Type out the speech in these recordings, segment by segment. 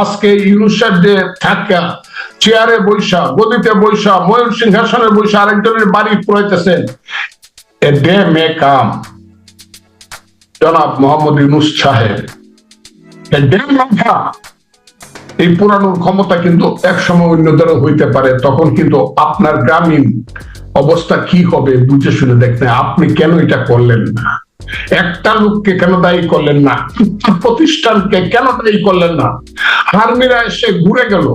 আজকে ইউনুসের যে থাকা চেয়ারে বৈশা, গদিতে বৈশা, ময়ূর সিংহাসনে বৈশা আরেকজনের বাড়ি পড়াইতেছেন এ ডে মে কাম। জনাব মোহাম্মদ ইউনুস সাহেব, এ ডে মে কাম এই পুরানোর ক্ষমতা কিন্তু একসময় অন্যদের হইতে পারে, তখন কিন্তু আপনার গ্রামীণ অবস্থা কি হবে বুঝে শুনে দেখতে। আপনি কেন এটা করলেন না? একটা লোককে কেন দায়ী করলেন না? প্রতিষ্ঠানকে কেন দায়ী করলেন না? আর্মিরা এসে ঘুরে গেল।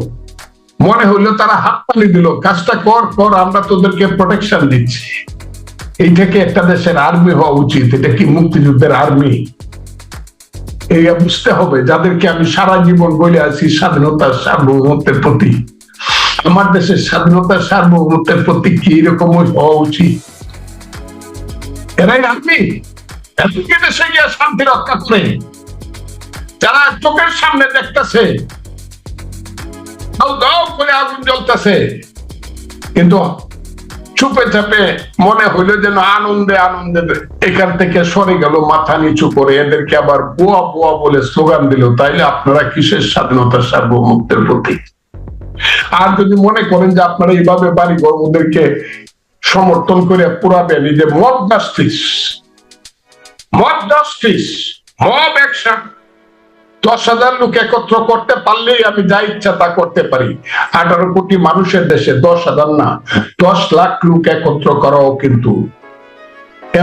মনে হইল তারা হাত পানি দিল, কাজটা কর কর, আমরা তোদেরকে প্রোটেকশন দিচ্ছি। এই থেকে একটা দেশের আর্মি হওয়া উচিত, এটা কি মুক্তিযুদ্ধের আর্মি এই বুঝতে হবে, যাদেরকে আমি সারা জীবন বলে আছি স্বাধীনতার সার্বভৌমত্বের প্রতি। আমার দেশের স্বাধীনতার সার্বভৌমত্বের প্রতি কি এরকম হওয়া উচিত? এরাই আর্মি এদিকে দেশে গিয়ে শান্তি রক্ষা করে? যারা চোখের সামনে দেখতেছে করে আগুন জ্বলতেছে। কিন্তু চুপে চাপে মনে হইল যেন আনন্দে আনন্দে এখান থেকে সরে গেল, মাথা নিচু করে এদেরকে আবার বোয়া বোয়া বলে স্লোগান দিল। তাইলে আপনারা কিসের স্বাধীনতার সার্বভৌমত্বের প্রতি আর যদি মনে করেন যে আপনারা এইভাবে বাড়ি ওদেরকে সমর্থন করে পুরাবেন, এই যে justice, mob justice, mob action. দশ হাজার লোক একত্র করতে পারলেই আমি যা ইচ্ছা তা করতে পারি। আঠারো কোটি মানুষের দেশে দশ হাজার না, দশ লাখ লোক একত্র করাও কিন্তু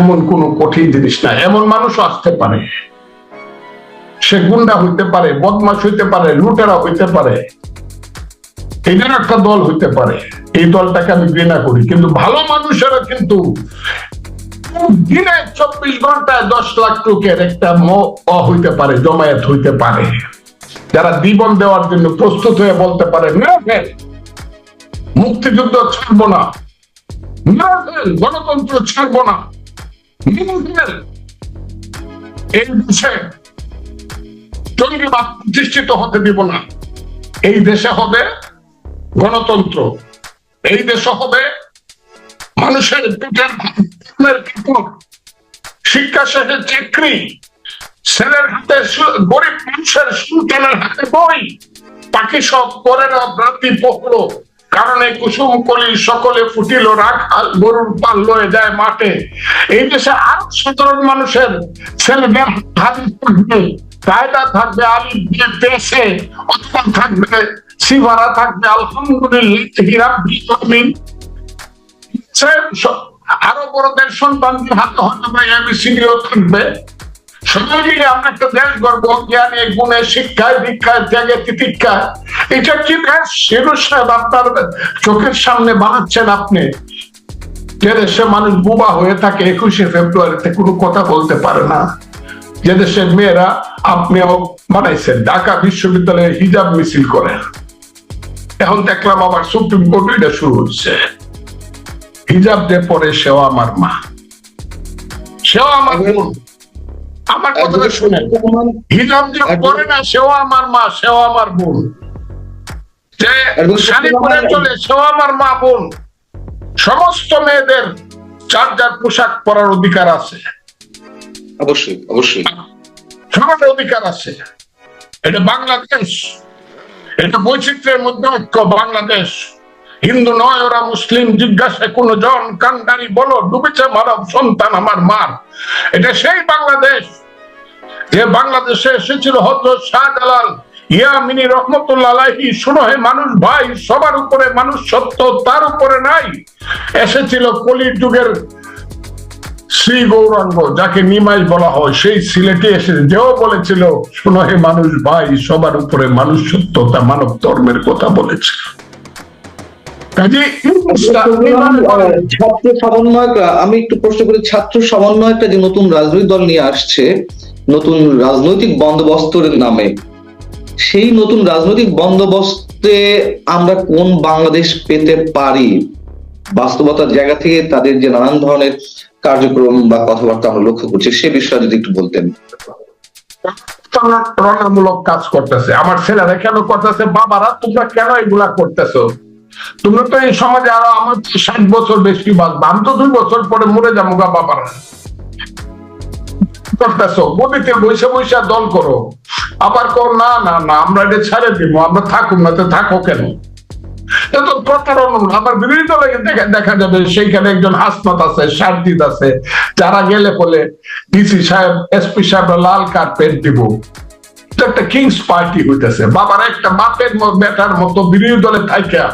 এমন কোন কঠিন জিনিস না, এমন মানুষও আসতে পারে। সে গুন্ডা হইতে পারে বদমাস হইতে পারে, লুটেরা হইতে পারে। এটার একটা দল হইতে পারে। এই দলটাকে আমি ঘৃণা করি, কিন্তু ভালো মানুষেরা কিন্তু দিনে চব্বিশ ঘন্টায় দশ লাখ একটা হইতে পারে, জমায়েত হইতে পারে। যারা জীবন দেওয়ার জন্য প্রস্তুত হয়ে বলতে পারে মুক্তিযুদ্ধ ছাড়বো না। গণতন্ত্র ছাড়বো না। এই দেশে জঙ্গিবাদ প্রতিষ্ঠিত হতে দিব না। এই দেশে হবে গণতন্ত্র। এই দেশে হবে মানুষের কাপড় শিক্ষা শেষে চাকরি, ছেলের হাতে গরিব মানুষের সন্তানের হাতে বই পাখি সব করে না, ভ্রান্তি পকলো কারণে কুসুম কলি সকলে ফুটিল রাখ গরুর পাল লয়ে যায় মাঠে। এই দেশে আরও সাধারণ মানুষের হাতে থাকবে কায়দা থাকবে আলিফ দিয়ে অথবা থাকবে সিভারা থাকবে, আলহামদুলিল্লাহ স- আরও বড়দের সন্তানদের হাতে হয়তো থাকবে। ফেব্রুয়ারিতে কোনো কথা বলতে পারে না। যে দেশের মেয়েরা আপনিও বানাইছেন, ঢাকা বিশ্ববিদ্যালয়ে হিজাব মিছিল করেন এখন দেখলাম আবার সুপ্রিম কোর্ট এটা শুরু হচ্ছে। হিজাব যে পরে সেও আমার মা। সেও আমার বোন। আমার কথাটা শুনেন। হিজাব যে পরে না সেও আমার মা সেও আমার বোন। যে শাড়ি পরে চলে সেও আমার মা বোন। সমস্ত মেয়েদের যার যার পোশাক পরার অধিকার আছে। অবশ্যই অবশ্যই। সবার অধিকার আছে। এটা বাংলাদেশ। এটা বৈচিত্র্যের মধ্যে ঐক্য বাংলাদেশ। হিন্দু নয়, ওরা মুসলিম, জিজ্ঞাসা কোন জন কান্ডারি বলো, ডুবেছে মানব সন্তান আমার মার। এটা সেই বাংলাদেশ। যে বাংলাদেশে এসেছিল হজরত শাহজালাল শুনো হে মানুষ ভাই, সবার উপরে মানুষ সত্য, তার উপরে নাই। এসেছিল কলির যুগের শ্রী গৌরাঙ্গ, যাকে নিমাই বলা হয়। সেই সিলেটে এসে যেও বলেছিল, শোনো হে মানুষ ভাই, সবার উপরে মানুষ সত্যতা মানব ধর্মের কথা বলেছিল। কাজে ছাত্র সমন্বয়করা আমি একটু প্রশ্ন করি ছাত্র সমন্বয়করা যে নতুন রাজনৈতিক দল নিয়ে আসছে নতুন রাজনৈতিক বন্দোবস্তের নামে সেই নতুন রাজনৈতিক বন্দোবস্তে আমরা কোন বাংলাদেশ পেতে পারি? বাস্তবতার জায়গা থেকে তাদের যে নানান ধরনের কার্যক্রম বা কথাবার্তা আমরা লক্ষ্য করছি সে বিষয়ে যদি একটু বলতেন। প্রণামূলক কাজ করতেছে। আমার ছেলেরা কেন করতেছে? বাবারা তোমরা কেন এগুলা করতেছো? তোমরা তো এই সমাজে আরও আমার ষাট বছর বেশি বাঁচবে আমি তো দুই বছর পরে মরে যাব গা বাবারা। দল করো। আবার না না না, আমরা এটা ছেড়ে দিব, আমরা থাকুক না, তো থাকো কেন? আবার বিরোধী দেখা যাবে, সেইখানে একজন আছে আছে, যারা গেলে বলে ডিসি সাহেব এসপি সাহেব লাল কার্পেট দিব। একটা কিংস পার্টি হইতেছে। বাবার একটা বাপের বেটার মতো বিরোধী দলে থাইকা।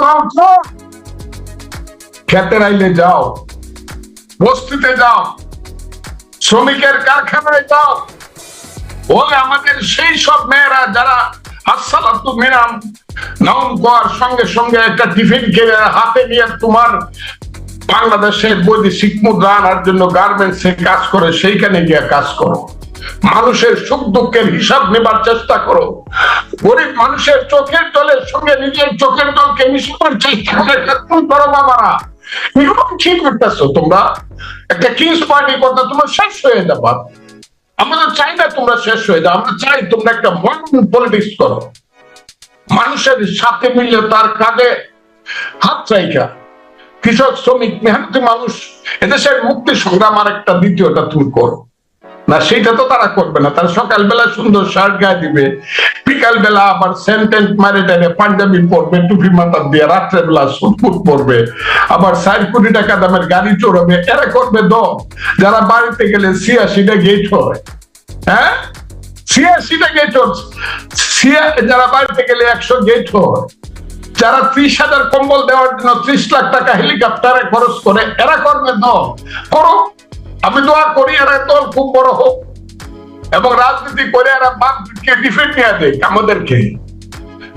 দাও তো। যাও। বস্তিতে যাও। শ্রমিকের কারখানায় যাও। ওই আমাদের সেই সব মেয়েরা যারা আসসালাতু মিনাম নাম কর সঙ্গে সঙ্গে একটা টিফিন খেয়ে হাতে নিয়ে তোমার বাংলাদেশের বৈদেশিক মুদ্রা আনার জন্য গার্মেন্টস কাজ করে, সেইখানে গিয়ে কাজ করো। মানুষের সুখ দুঃখের হিসাব নেবার চেষ্টা করো। গরিব মানুষের চোখের জলের সঙ্গে নিজের চোখের জলকে মিশানোর চেষ্টা করে বাবারা। তোমরা? শেষ হয়ে চাই তোমরা একটা মানুষের সাথে মিলে তার কাঁধে হাত চাইকা কৃষক, শ্রমিক, মেহনতি মানুষ, এদেশের মুক্তি সংগ্রাম আর একটা দ্বিতীয়টা তুমি করো। না, সেটা তো তারা করবে না। তারা সকালবেলা সুন্দর শার্ট গায়ে দিবে বিকাল বেলা আবার সেন্টেন্ট মারে টাইনে পাঞ্জাবি পরবে, টুপি মাথা দিয়ে, রাত্রেবেলা সুটপুট পরবে, আবার ষাট কোটি টাকা দামের গাড়ি চড়বে, এরা করবে দ যারা বাড়িতে গেলে ছিয়াশিটা গেট হয়। হ্যাঁ? ছিয়াশিটা গেট ছিয়া, যারা বাড়িতে গেলে একশো গেট হয়। যারা ত্রিশ হাজার কম্বল দেওয়ার জন্য ত্রিশ লাখ টাকা হেলিকপ্টারে খরচ করে, এরা করবে দল করো আমি দোয়া করি এরা দল খুব বড় হোক এবং রাজনীতি করে এরা বাপকে ডিফেন্ড নিয়ে দেয় আমাদেরকে।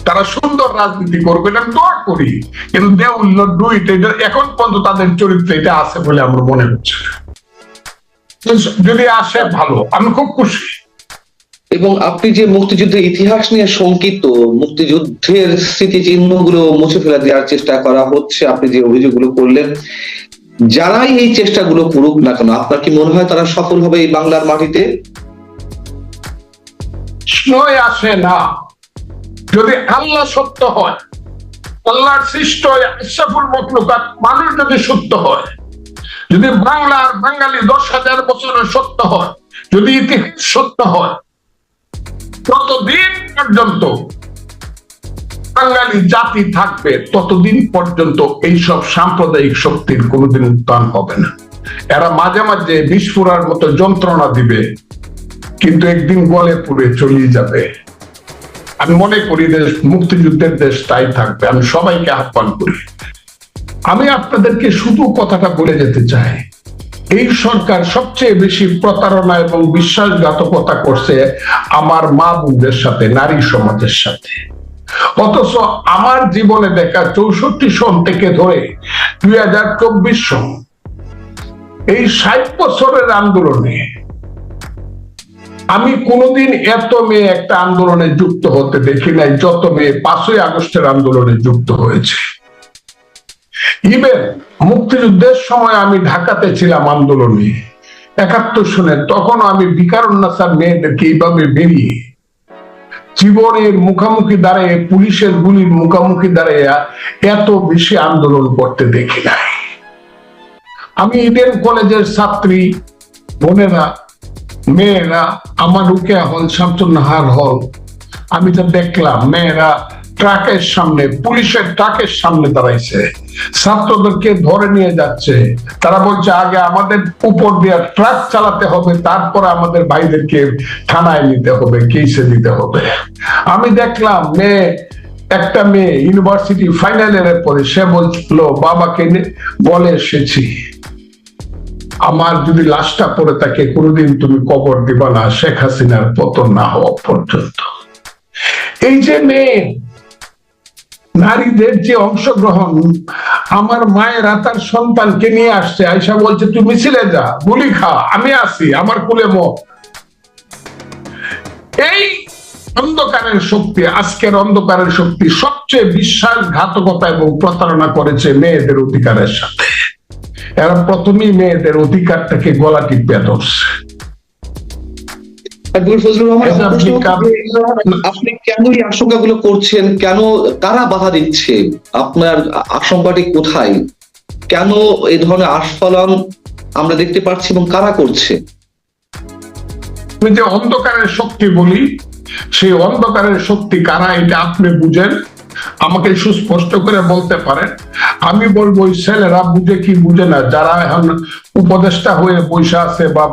তারা সুন্দর রাজনীতি করবে, এটা দোয়া করি। কিন্তু they will not do it এটা এখন পর্যন্ত তাদের চরিত্রে এটা আছে বলে আমার মনে হচ্ছে যদি আসে, ভালো। আমি খুব খুশি। এবং আপনি যে মুক্তিযুদ্ধের ইতিহাস নিয়ে শঙ্কিত, মুক্তিযুদ্ধের স্মৃতিচিহ্নগুলো মুছে ফেলে দেওয়ার চেষ্টা করা হচ্ছে, আপনি যে অভিযোগগুলো করলেন যারাই এই চেষ্টাগুলো করুক না কেন, আপনার কি মনে হয় তারা সফল হবে এই বাংলার মাটিতে? আসে না। যদি আল্লাহ সত্য হয় আল্লাহর সৃষ্ট ইসাফুল মখলুকাত মানুষ যদি সত্য হয়, যদি বাংলার বাঙালি দশ হাজার বছরের সত্য হয়, যদি ইতিহাস সত্য হয়, ততদিন পর্যন্ত বাঙালি জাতি থাকবে, ততদিন পর্যন্ত এইসব সাম্প্রদায়িক শক্তির কোনোদিন উত্থান হবে না। এরা মাঝে মাঝে বিস্ফোরার মতো যন্ত্রণা দিবে, কিন্তু একদিন গলে পুড়ে চলিয়ে যাবে। আমি মনে করি দেশ, মুক্তিযুদ্ধের দেশ তাই থাকবে, আমি সবাইকে আহ্বান করি। আমি আপনাদেরকে শুধু কথাটা বলে যেতে চাই, এই সরকার সবচেয়ে বেশি প্রতারণা এবং বিশ্বাসঘাতকতা করছে আমার মা বোনদের সাথে, নারী সমাজের সাথে। অথচ আমার জীবনে দেখা চৌষট্টি সন থেকে ধরে দুই হাজার চব্বিশ সন। এই ষাট বছরের আন্দোলনে আমি কোনোদিন এত মেয়ে একটা আন্দোলনে যুক্ত হতে দেখি নাই, যত মেয়ে পাঁচই আগস্টের আন্দোলনে যুক্ত হয়েছে। ইভেন মুক্তিযুদ্ধের সময় আমি ঢাকাতে ছিলাম আন্দোলনে। একাত্তর সনে তখন আমি বিকারুন্নাসার মেয়েদেরকে এইভাবে বেরিয়ে জীবনের মুখামুখি দাঁড়িয়ে, পুলিশের গুলির মুখামুখি দাঁড়িয়ে এত বেশি আন্দোলন করতে দেখি নাই। আমি ইডেন কলেজের ছাত্রী, বোনেরা, মেয়েরা আমার উকে হল শামসুন্নাহার হল। আমি তো দেখলাম, মেয়েরা ট্রাকের সামনে, পুলিশের ট্রাকের সামনে দাঁড়াইছে। ছাত্রদেরকে ধরে নিয়ে যাচ্ছে। তারা বলছে, আগে আমাদের উপর দিয়ে ট্রাক চালাতে হবে, তারপরে আমাদের ভাইদেরকে থানায় নিতে হবে, কেসে দিতে হবে। আমি দেখলাম মেয়ে, একটা মেয়ে ইউনিভার্সিটি ফাইনাল ইয়ারের পরে সে বলছিল বাবাকে বলে এসেছি। আমার যদি লাশটা পড়ে থাকে, কোনোদিন তুমি কবর দিবা না, শেখ হাসিনার পতন না হওয়া পর্যন্ত। এই যে মেয়ে নারীদের যে অংশগ্রহণ, আমার মায়েরা তার সন্তানকে নিয়ে আসছে আয়সা বলছে, তুই মিছিলে যা, গুলি খা, আমি আসি আমার কুলে মো এই অন্ধকারের শক্তি, আজকের অন্ধকারের শক্তি সবচেয়ে বিশ্বাসঘাতকতা এবং প্রতারণা করেছে মেয়েদের অধিকারের সাথে। এরা প্রথমেই মেয়েদের অধিকারটাকে গলা টিপে ধরছে। ফজলুর রহমান প্রশ্ন আপনি কেন এই আশঙ্কাগুলো করছেন? কেন কারা বাধা দিচ্ছে? আপনার আশঙ্কাটি কোথায়? কেন এই ধরনের আস্ফালন আমরা দেখতে পাচ্ছি এবং কারা করছে? আমি যে অন্ধকারের শক্তি বলি সেই অন্ধকারের শক্তি কারা এটা আপনি বুঝেন? আমাকে সুস্পষ্ট করে বলতে পারেন। আমি বলব, ওই ছেলেরা বুঝে কি বুঝে না, যারা এখন উপদেষ্টা হয়ে বসে আছে বা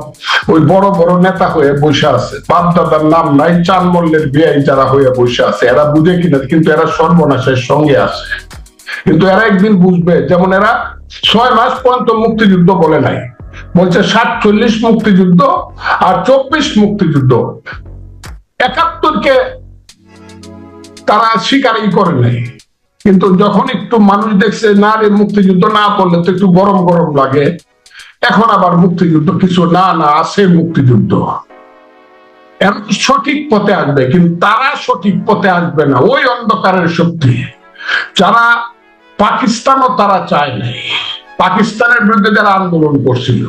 ওই বড় বড় নেতা হয়ে বসে আছে বাপ দাদার নাম নাই চান মল্লের বিয়ে যারা হয়ে বসে আছে, এরা বুঝে কিনা কিন্তু এরা সর্বনাশের সঙ্গে আছে। কিন্তু এরা একদিন বুঝবে, যেমন এরা ছয় মাস পর্যন্ত মুক্তিযুদ্ধ বলে নাই, বলছে সাতচল্লিশ মুক্তিযুদ্ধ আর চব্বিশ মুক্তিযুদ্ধ। একাত্তরকে তারা স্বীকারই করে নাই। কিন্তু যখন একটু মানুষ দেখছে, না রে, মুক্তিযুদ্ধ না করলে তো একটু গরম গরম লাগে। এখন আবার মুক্তিযুদ্ধ কিছু, না না, আছে মুক্তিযুদ্ধ। সঠিক পথে আসবে, কিন্তু তারা সঠিক পথে আসবে না। ওই অন্ধকারের শক্তি। যারা পাকিস্তানও তারা চায় নাই। পাকিস্তানের বিরুদ্ধে যারা আন্দোলন করছিল।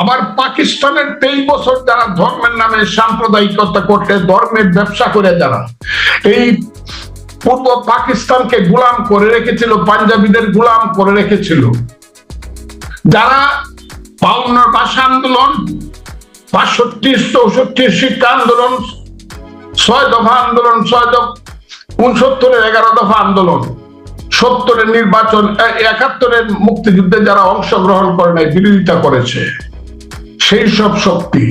আবার পাকিস্তানের তেইশ বছর যারা ধর্মের নামে সাম্প্রদায়িকতা করতে, ধর্মের ব্যবসা করে যারা, এই পূর্ব পাকিস্তানকে গোলাম করে রেখেছিল, পাঞ্জাবিদের গোলাম করে রেখেছিল। যারা বাউন্নর ভাষা আন্দোলন, বাষট্টি চৌষট্টির শিক্ষা আন্দোলন, ছয় দফা আন্দোলন, ছয় দফা, উনসত্তরের এগারো দফা আন্দোলন, সত্তরের নির্বাচন একাত্তরের মুক্তিযুদ্ধে যারা অংশগ্রহণ করে নাই, বিরোধিতা করেছে, সেই সব শক্তি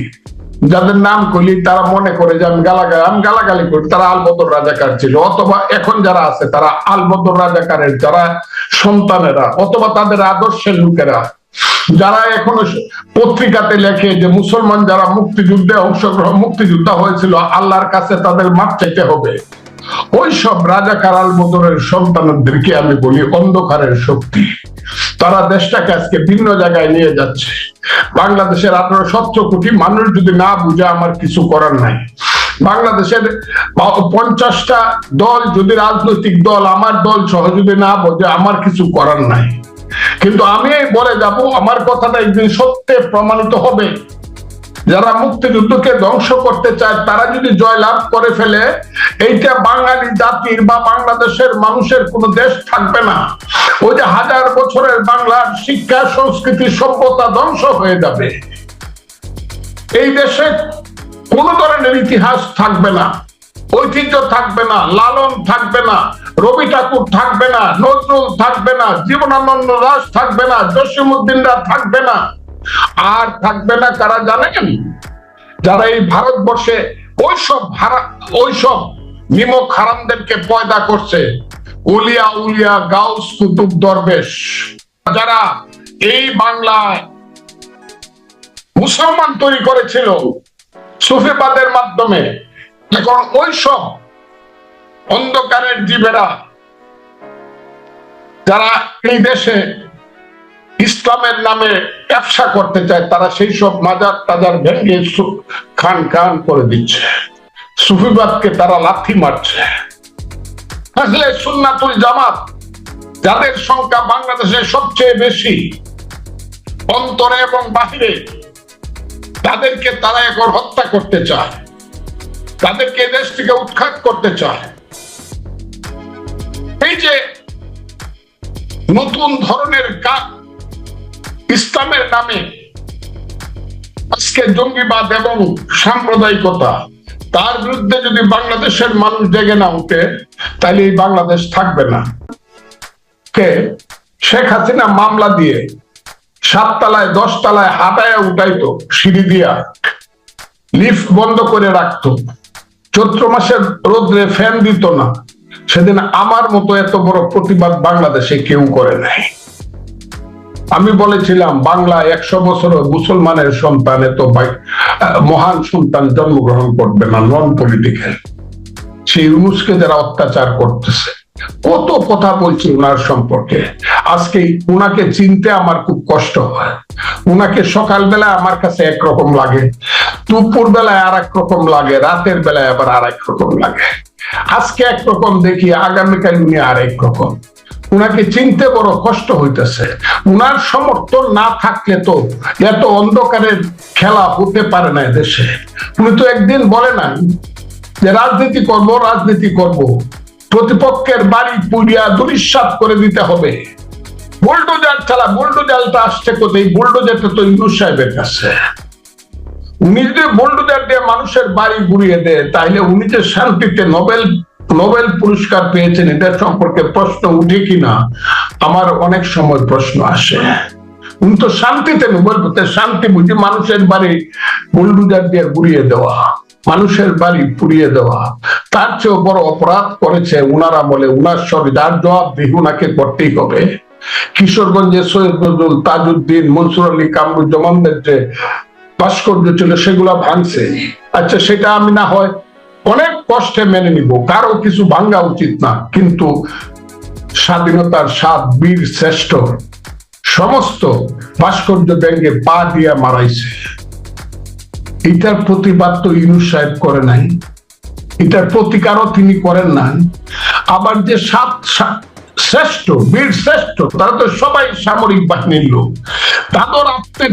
যাদের নাম কলি, তারা মনে করে যে আমি গালাগালি আমি গালাগালি করি। তারা আলবদর রাজাকার ছিল, অথবা এখন যারা আছে, তারা আলবদর রাজাকারের যারা সন্তানেরা, অথবা তাদের আদর্শের লোকেরা। যারা এখনও পত্রিকাতে লেখে যে মুসলমান যারা মুক্তিযুদ্ধে অংশগ্রহণ, মুক্তিযোদ্ধা হয়েছিল, আল্লাহর কাছে তাদের মাঠ চাইতে হবে। ওই সব রাজা কারাল বদরের সন্তানদেরকে আমি বলি অন্ধকারের শক্তি। তারা দেশটাকে আজকে ভিন্ন জায়গায় নিয়ে যাচ্ছে। বাংলাদেশের আঠারো সতেরো কোটি মানুষ যদি না বুঝে, আমার কিছু করার নাই। বাংলাদেশের পঞ্চাশটা দল যদি রাজনৈতিক দল, আমার দল সহ যদি না বোঝে, আমার কিছু করার নাই। কিন্তু আমি বলে যাব, আমার কথাটা একদিন সত্যে প্রমাণিত হবে। যারা মুক্তিযুদ্ধকে ধ্বংস করতে চায়, তারা যদি জয়লাভ করে ফেলে, এইটা বাঙালি জাতির বা বাংলাদেশের মানুষের কোনো দেশ থাকবে না। ওই যে হাজার বছরের বাংলার শিক্ষা, সংস্কৃতি, সভ্যতা ধ্বংস হয়ে যাবে। এই দেশে কোন ধরনের ইতিহাস থাকবে না, ঐতিহ্য থাকবে না, লালন থাকবে না, রবি ঠাকুর থাকবে না, নজরুল থাকবে না, জীবনানন্দ দাস থাকবে না জসিমুদ্দিনরা থাকবে না। আর থাকবে না কারা জানেন? যারা এই ভারতবর্ষে ওইসব ওইসব নিমক হারামদেরকে পয়দা করছে, উলিয়া উলিয়া গাউস কুতুব দরবেশ। যারা এই বাংলায় মুসলমান তৈরি করেছিল সুফিবাদের মাধ্যমে, এখন ওইসব অন্ধকারের জীবেরা, যারা এই দেশে ইসলামের নামে ব্যবসা করতে চায়, তারা সেই সব মাজার টাজার ভেঙে খান খান করে দিচ্ছে। সুফিবাদকে তারা লাথি মারছে। আসলে সুন্নাতুল জামাত যাদের সংখ্যা বাংলাদেশে সবচেয়ে বেশি, অন্তরে এবং বাহিরে, তাদেরকে তারা এখন হত্যা করতে চায়। তাদেরকে দেশ থেকে উৎখাত করতে চায়। এই যে নতুন ধরনের কাজ ইসলামের নামে আজকে জঙ্গিবাদ এবং সাম্প্রদায়িকতা, তার বিরুদ্ধে যদি বাংলাদেশের মানুষ জেগে না উঠে, তাহলে এই বাংলাদেশ থাকবে না। কে? শেখ হাসিনা মামলা দিয়ে সাততলায়, দশতলায় হাঁটায় উঠাইতো, সিঁড়ি দিয়া। লিফট বন্ধ করে রাখতো। চৈত্র মাসের রোদ্রে ফ্যান দিত না। সেদিন আমার মতো এত বড় প্রতিবাদ বাংলাদেশে কেউ করে নাই। আমি বলেছিলাম বাংলা একশো বছর মুসলমানের সন্তান এত মহান সন্তান জন্মগ্রহণ করবে না নন পলিটিক্যাল সেই ইউনুসকে যারা অত্যাচার করতেছে, কত কথা বলছি উনার সম্পর্কে। আজকে উনাকে চিনতে আমার খুব কষ্ট হয়। উনাকে সকালবেলা আমার কাছে একরকম লাগে দুপুর বেলায় আর এক রকম লাগে, রাতের বেলায় আবার আর এক রকম লাগে। আজকে একরকম দেখি, আগামীকাল উনি আর এক রকম। উনাকে চিনতে বড় কষ্ট হইতেছে। উনার সমর্থন না থাকলে তো এত অন্ধকারের খেলা হতে পারে না দেশে উনি তো একদিন বলে না যে, রাজনীতি করব রাজনীতি করব। প্রতিপক্ষের বাড়ি পুড়িয়া দুরিশ্বাস করে দিতে হবে। বুলডোজার চালা বুলডোজারটা আসছে কোথায়? বুলডোজারটা তো ইউনুস সাহেবের কাছে। যদি বুলডোজার দিয়ে মানুষের বাড়ি ঘুরিয়ে দেয়। তাহলে উনি যে শান্তিতে নোবেল নোবেল পুরস্কার পেয়েছেন এটার সম্পর্কে প্রশ্ন উঠে কিনা? আমার অনেক সময় প্রশ্ন আসে। উনি তো শান্তিতে নোবেল শান্তি বুঝি মানুষের বাড়ি দিয়ে ঘুরিয়ে দেওয়া, মানুষের বাড়ি পুড়িয়ে দেওয়া। তার চেয়েও বড় অপরাধ করেছে উনারা বলে, উনার যার জবাব উনাকে করতেই হবে। কিশোরগঞ্জে সৈয়দ নজরুল তাজউদ্দিন, মনসুর আলী কামরুজ্জামানদের যে ভাস্কর্য ছিল, সেগুলা ভাঙছে। আচ্ছা সেটা আমি না হয় অনেক কষ্টে মেনে নিব। কারও কিছু ভাঙ্গা উচিত না, কিন্তু স্বাধীনতার সাত বীর শ্রেষ্ঠ। সমস্ত ভাস্কর্য ব্যাঙ্গে পা দিয়া মারাইছে। এটার প্রতিবাদ তো ইউনুস সাহেব করে নাই। এটার প্রতিকারও তিনি করেন নাই। আবার যে সাত শ্রেষ্ঠ, বীর শ্রেষ্ঠ, তারা তো সবাই সামরিক বাহিনীর লোক। তাদের আত্মের